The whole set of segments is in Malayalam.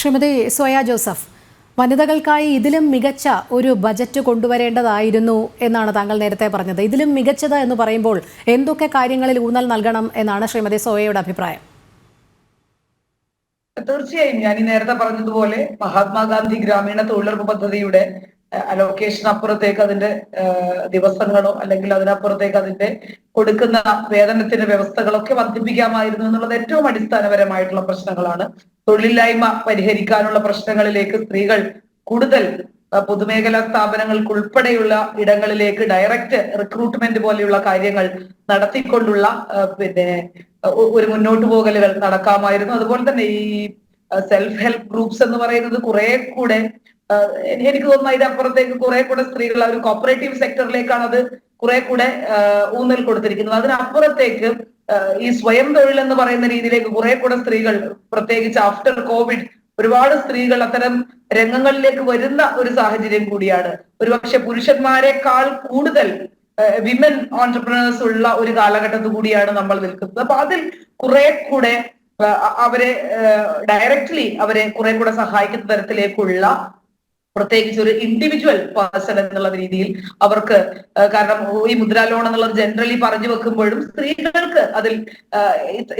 ശ്രീമതി സോയ ജോസഫ് വനിതകൾക്കായി ഇതിലും മികച്ച ഒരു ബജറ്റ് കൊണ്ടുവരേണ്ടതായിരുന്നു എന്നാണ് താങ്കൾ നേരത്തെ പറഞ്ഞത്. ഇതിലും മികച്ചത് എന്ന് പറയുമ്പോൾ എന്തൊക്കെ കാര്യങ്ങളിൽ ഊന്നൽ നൽകണം എന്നാണ് ശ്രീമതി സോയയുടെ അഭിപ്രായം? തീർച്ചയായും ഞാൻ ഈ നേരത്തെ പറഞ്ഞതുപോലെ മഹാത്മാഗാന്ധി ഗ്രാമീണ തൊഴിലുറപ്പ് പദ്ധതിയുടെ അലോക്കേഷൻ അപ്പുറത്തേക്ക് അതിന്റെ ദിവസങ്ങളോ അല്ലെങ്കിൽ അതിനപ്പുറത്തേക്ക് അതിന്റെ കൊടുക്കുന്ന വേതനത്തിന്റെ വ്യവസ്ഥകളൊക്കെ വർദ്ധിപ്പിക്കാമായിരുന്നു എന്നുള്ളത് ഏറ്റവും അടിസ്ഥാനപരമായിട്ടുള്ള പ്രശ്നങ്ങളാണ്. തൊഴിലില്ലായ്മ പരിഹരിക്കാനുള്ള പ്രശ്നങ്ങളിലേക്ക് സ്ത്രീകൾ കൂടുതൽ പൊതുമേഖലാ സ്ഥാപനങ്ങൾക്ക് ഉൾപ്പെടെയുള്ള ഇടങ്ങളിലേക്ക് ഡയറക്റ്റ് റിക്രൂട്ട്മെന്റ് പോലെയുള്ള കാര്യങ്ങൾ നടത്തിക്കൊണ്ടുള്ള പിന്നെ ഒരു മുന്നോട്ട് പോകലുകൾ നടക്കാമായിരുന്നു. അതുപോലെ തന്നെ ഈ സെൽഫ് ഹെൽപ്പ് ഗ്രൂപ്പ്സ് എന്ന് പറയുന്നത് കുറെ കൂടെ എനിക്ക് തോന്നുന്നു അതിനപ്പുറത്തേക്ക് കുറെ കൂടെ സ്ത്രീകൾ ഒരു കോപ്പറേറ്റീവ് സെക്ടറിലേക്കാണ് അത് കുറെ കൂടെ ഊന്നൽ കൊടുത്തിരിക്കുന്നത്. അതിനപ്പുറത്തേക്ക് ഈ സ്വയം തൊഴിൽ എന്ന് പറയുന്ന രീതിയിലേക്ക് കുറെ കൂടെ സ്ത്രീകൾ പ്രത്യേകിച്ച് ആഫ്റ്റർ കോവിഡ് ഒരുപാട് സ്ത്രീകൾ അത്തരം രംഗങ്ങളിലേക്ക് വരുന്ന ഒരു സാഹചര്യം കൂടിയാണ്. ഒരുപക്ഷെ പുരുഷന്മാരെക്കാൾ കൂടുതൽ വിമൻ ഓൺടർപ്രണേഴ്സ് ഉള്ള ഒരു കാലഘട്ടത്ത് കൂടിയാണ് നമ്മൾ നിൽക്കുന്നത്. അപ്പൊ അതിൽ കുറെ കൂടെ അവരെ ഡയറക്ട്ലി അവരെ കുറെ കൂടെ സഹായിക്കുന്ന തരത്തിലേക്കുള്ള പ്രത്യേകിച്ച് ഒരു ഇൻഡിവിജ്വൽ പേഴ്സൺ എന്നുള്ള രീതിയിൽ അവർക്ക് കാരണം ഈ മുദ്രാ ലോൺ എന്നുള്ളത് ജനറലി പറഞ്ഞു വെക്കുമ്പോഴും സ്ത്രീകൾക്ക് അതിൽ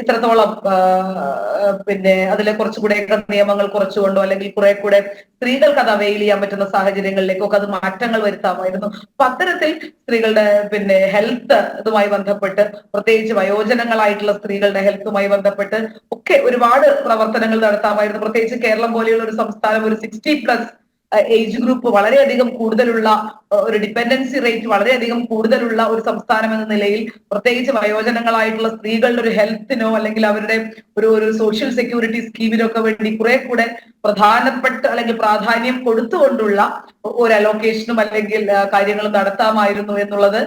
ഇത്രത്തോളം പിന്നെ അതിലെ കുറച്ചുകൂടെ നിയമങ്ങൾ കുറച്ചുകൊണ്ടോ അല്ലെങ്കിൽ കുറെ കൂടെ സ്ത്രീകൾക്ക് അത് അവെയിൽ ചെയ്യാൻ പറ്റുന്ന സാഹചര്യങ്ങളിലേക്കൊക്കെ അത് മാറ്റങ്ങൾ വരുത്താമായിരുന്നു. അപ്പൊ അത്തരത്തിൽ സ്ത്രീകളുടെ പിന്നെ ഹെൽത്ത് ഇതുമായി ബന്ധപ്പെട്ട് പ്രത്യേകിച്ച് വയോജനങ്ങളായിട്ടുള്ള സ്ത്രീകളുടെ ഹെൽത്തുമായി ബന്ധപ്പെട്ട് ഒക്കെ ഒരുപാട് പ്രവർത്തനങ്ങൾ നടത്താമായിരുന്നു. പ്രത്യേകിച്ച് കേരളം പോലെയുള്ള ഒരു സംസ്ഥാനം ഒരു സിക്സ്റ്റി പ്ലസ് ഏജ് ഗ്രൂപ്പ് വളരെയധികം കൂടുതലുള്ള ഒരു ഡിപ്പെൻഡൻസി റേറ്റ് വളരെയധികം കൂടുതലുള്ള ഒരു സംസ്ഥാനം എന്ന നിലയിൽ പ്രത്യേകിച്ച് വയോജനങ്ങളായിട്ടുള്ള സ്ത്രീകളുടെ ഒരു ഹെൽത്തിനോ അല്ലെങ്കിൽ അവരുടെ ഒരു ഒരു സോഷ്യൽ സെക്യൂരിറ്റി സ്കീമിനോ ഒക്കെ വേണ്ടി കുറെ കൂടെ പ്രധാനപ്പെട്ട അല്ലെങ്കിൽ പ്രാധാന്യം കൊടുത്തുകൊണ്ടുള്ള ഒരു അലോക്കേഷനും അല്ലെങ്കിൽ കാര്യങ്ങൾ കാര്യങ്ങളും നടത്താമായിരുന്നു എന്നുള്ളത്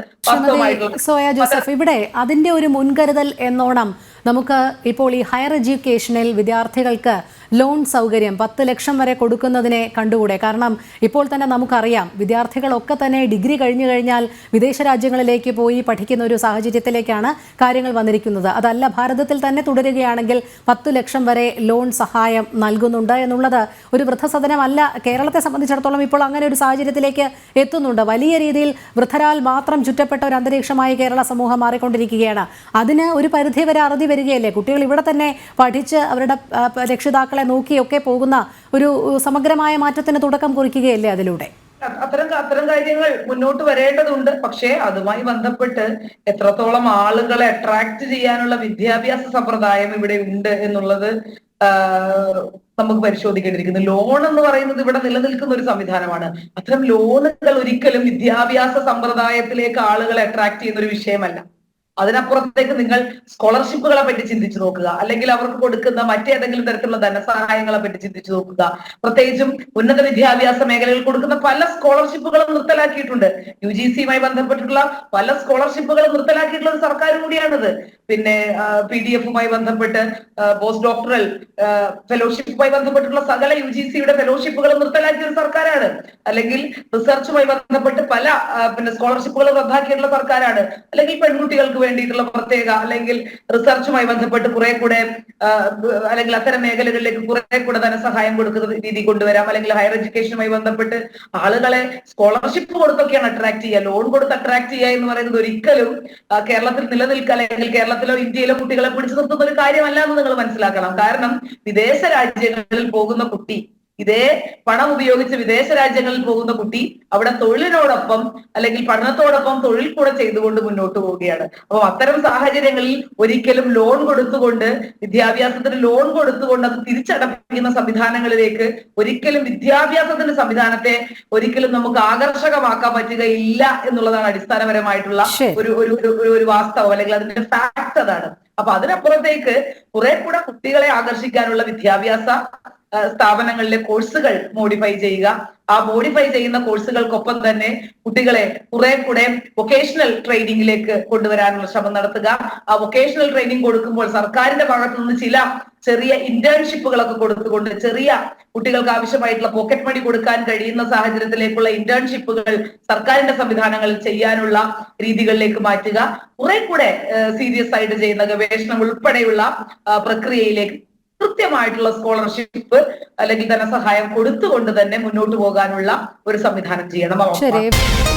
സോയ ജോസഫ് ഇവിടെ അതിന്റെ ഒരു മുൻകരുതൽ എന്നോണം നമുക്ക് ഇപ്പോൾ ഈ ഹയർ എഡ്യൂക്കേഷനിൽ വിദ്യാർത്ഥികൾക്ക് ലോൺ സൗകര്യം പത്ത് ലക്ഷം വരെ കൊടുക്കുന്നതിനെ കണ്ടുകൂടെ? കാരണം ഇപ്പോൾ തന്നെ നമുക്കറിയാം വിദ്യാർത്ഥികളൊക്കെ തന്നെ ഡിഗ്രി കഴിഞ്ഞു കഴിഞ്ഞാൽ വിദേശ രാജ്യങ്ങളിലേക്ക് പോയി പഠിക്കുന്ന ഒരു സാഹചര്യത്തിലേക്കാണ് കാര്യങ്ങൾ വന്നിരിക്കുന്നത്. അതല്ല ഭാരതത്തിൽ തന്നെ തുടരുകയാണെങ്കിൽ പത്ത് ലക്ഷം വരെ ലോൺ സഹായം നൽകുന്നുണ്ട് എന്നുള്ളത് ഒരു വൃദ്ധസദനമല്ല. കേരളത്തെ സംബന്ധിച്ചിടത്തോളം ഇപ്പോൾ അങ്ങനെ ഒരു സാഹചര്യത്തിലേക്ക് എത്തുന്നുണ്ട്. വലിയ രീതിയിൽ വൃദ്ധരാൽ മാത്രം ചുറ്റപ്പെട്ട ഒരു അന്തരീക്ഷമായി കേരള സമൂഹം മാറിക്കൊണ്ടിരിക്കുകയാണ്. അതിന് ഒരു പരിധി വരെ അറുതി വരികയല്ലേ? കുട്ടികൾ ഇവിടെ തന്നെ പഠിച്ച് അവരുടെ ആ, നോക്കിയൊക്കെ പോകുന്ന ഒരു സമഗ്രമായ മാറ്റത്തിന് തുടക്കം കുറിക്കുകയല്ലേ അതിലൂടെ? അത്തരം അത്തരം കാര്യങ്ങൾ മുന്നോട്ട് വരേണ്ടതുണ്ട്. പക്ഷേ അതുമായി ബന്ധപ്പെട്ട് എത്രത്തോളം ആളുകളെ അട്രാക്ട് ചെയ്യാനുള്ള വിദ്യാഭ്യാസ സമ്പ്രദായം ഇവിടെ ഉണ്ട് എന്നുള്ളത് നമുക്ക് പരിശോധിക്കേണ്ടിയിരിക്കുന്നു. ലോൺ എന്ന് പറയുന്നത് ഇവിടെ നിലനിൽക്കുന്ന ഒരു സംവിധാനമാണ്. അത്തരം ലോണുകൾ ഒരിക്കലും വിദ്യാഭ്യാസ സമ്പ്രദായത്തിലേക്ക് ആളുകളെ അട്രാക്ട് ചെയ്യുന്ന ഒരു വിഷയമല്ല. അതിനപ്പുറത്തേക്ക് നിങ്ങൾ സ്കോളർഷിപ്പുകളെ പറ്റി ചിന്തിച്ചു നോക്കുക. അല്ലെങ്കിൽ അവർക്ക് കൊടുക്കുന്ന മറ്റേതെങ്കിലും തരത്തിലുള്ള ധനസഹായങ്ങളെ പറ്റി ചിന്തിച്ചു നോക്കുക. പ്രത്യേകിച്ചും ഉന്നത വിദ്യാഭ്യാസ മേഖലയിൽ കൊടുക്കുന്ന പല സ്കോളർഷിപ്പുകളും നിർത്തലാക്കിയിട്ടുണ്ട്. യു ജി സിയുമായി ബന്ധപ്പെട്ടിട്ടുള്ള പല സ്കോളർഷിപ്പുകളും നിർത്തലാക്കിയിട്ടുള്ള ഒരു സർക്കാർ കൂടിയാണിത്. പിന്നെ പി ഡി എഫുമായി ബന്ധപ്പെട്ട് പോസ്റ്റ് ഡോക്ടറൽ ഫെലോഷിപ്പുമായി ബന്ധപ്പെട്ടുള്ള സകല യു ജി സിയുടെ ഫെലോഷിപ്പുകളും നിർത്തലാക്കിയ ഒരു സർക്കാരാണ്. അല്ലെങ്കിൽ റിസർച്ചുമായി ബന്ധപ്പെട്ട് പല പിന്നെ സ്കോളർഷിപ്പുകൾ റദ്ദാക്കിയിട്ടുള്ള സർക്കാരാണ്. അല്ലെങ്കിൽ പെൺകുട്ടികൾക്ക് വേണ്ടിയിട്ടുള്ള പ്രത്യേക അല്ലെങ്കിൽ റിസർച്ചുമായി ബന്ധപ്പെട്ട് കുറെ കൂടെ അല്ലെങ്കിൽ അത്തരം മേഖലകളിലേക്ക് കുറെ കൂടെ ധനസഹായം കൊടുക്കുന്ന രീതി കൊണ്ടുവരാം. അല്ലെങ്കിൽ ഹയർ എഡ്യൂക്കേഷനുമായി ബന്ധപ്പെട്ട് ആളുകളെ സ്കോളർഷിപ്പ് കൊടുത്തൊക്കെയാണ് അട്രാക്ട് ചെയ്യുക. ലോൺ കൊടുത്ത് അട്രാക്ട് ചെയ്യുക എന്ന് പറയുന്നത് ഒരിക്കലും കേരളത്തിൽ നിലനിൽക്കുക അല്ലെങ്കിൽ കേരളത്തിലോ ഇന്ത്യയിലോ കുട്ടികളെ പിടിച്ചു നിർത്തുന്ന ഒരു കാര്യമല്ല എന്ന് നിങ്ങൾ മനസ്സിലാക്കണം. കാരണം വിദേശ രാജ്യങ്ങളിൽ പോകുന്ന കുട്ടി ഇതേ പണം ഉപയോഗിച്ച് വിദേശ രാജ്യങ്ങളിൽ പോകുന്ന കുട്ടി അവിടെ തൊഴിലിനോടൊപ്പം അല്ലെങ്കിൽ പഠനത്തോടൊപ്പം തൊഴിൽ കൂടെ ചെയ്തുകൊണ്ട് മുന്നോട്ട് പോവുകയാണ്. അപ്പൊ അത്തരം സാഹചര്യങ്ങളിൽ ഒരിക്കലും ലോൺ കൊടുത്തുകൊണ്ട് വിദ്യാഭ്യാസത്തിന് ലോൺ കൊടുത്തുകൊണ്ട് അത് തിരിച്ചടപ്പിക്കുന്ന സംവിധാനങ്ങളിലേക്ക് ഒരിക്കലും വിദ്യാഭ്യാസത്തിന്റെ സംവിധാനത്തെ ഒരിക്കലും നമുക്ക് ആകർഷകമാക്കാൻ പറ്റുകയില്ല എന്നുള്ളതാണ് അടിസ്ഥാനപരമായിട്ടുള്ള ഒരു ഒരു ഒരു- വാസ്തവം അല്ലെങ്കിൽ അതിന്റെ ഫാക്ട് അതാണ്. അപ്പൊ അതിനപ്പുറത്തേക്ക് കുറെ കൂടെ കുട്ടികളെ ആകർഷിക്കാനുള്ള വിദ്യാഭ്യാസ സ്ഥാപനങ്ങളിലെ കോഴ്സുകൾ മോഡിഫൈ ചെയ്യുക. ആ മോഡിഫൈ ചെയ്യുന്ന കോഴ്സുകൾക്കൊപ്പം തന്നെ കുട്ടികളെ കുറെ കൂടെ വൊക്കേഷണൽ ട്രെയിനിങ്ങിലേക്ക് കൊണ്ടുവരാനുള്ള ശ്രമം നടത്തുക. ആ വൊക്കേഷണൽ ട്രെയിനിങ് കൊടുക്കുമ്പോൾ സർക്കാരിന്റെ ഭാഗത്തു നിന്ന് ചില ചെറിയ ഇന്റേൺഷിപ്പുകളൊക്കെ കൊടുത്തുകൊണ്ട് ചെറിയ കുട്ടികൾക്ക് ആവശ്യമായിട്ടുള്ള പോക്കറ്റ് മണി കൊടുക്കാൻ കഴിയുന്ന സാഹചര്യത്തിലേക്കുള്ള ഇന്റേൺഷിപ്പുകൾ സർക്കാരിന്റെ സംവിധാനങ്ങളിൽ ചെയ്യാനുള്ള രീതികളിലേക്ക് മാറ്റുക. കുറെ കൂടെ സീരിയസ് ആയിട്ട് ചെയ്യുന്ന ഗവേഷണം ഉൾപ്പെടെയുള്ള പ്രക്രിയയിലേക്ക് കൃത്യമായിട്ടുള്ള സ്കോളർഷിപ്പ് അല്ലെങ്കിൽ ധനസഹായം കൊടുത്തുകൊണ്ട് തന്നെ മുന്നോട്ട് പോകാനുള്ള ഒരു സംവിധാനം ചെയ്യണം.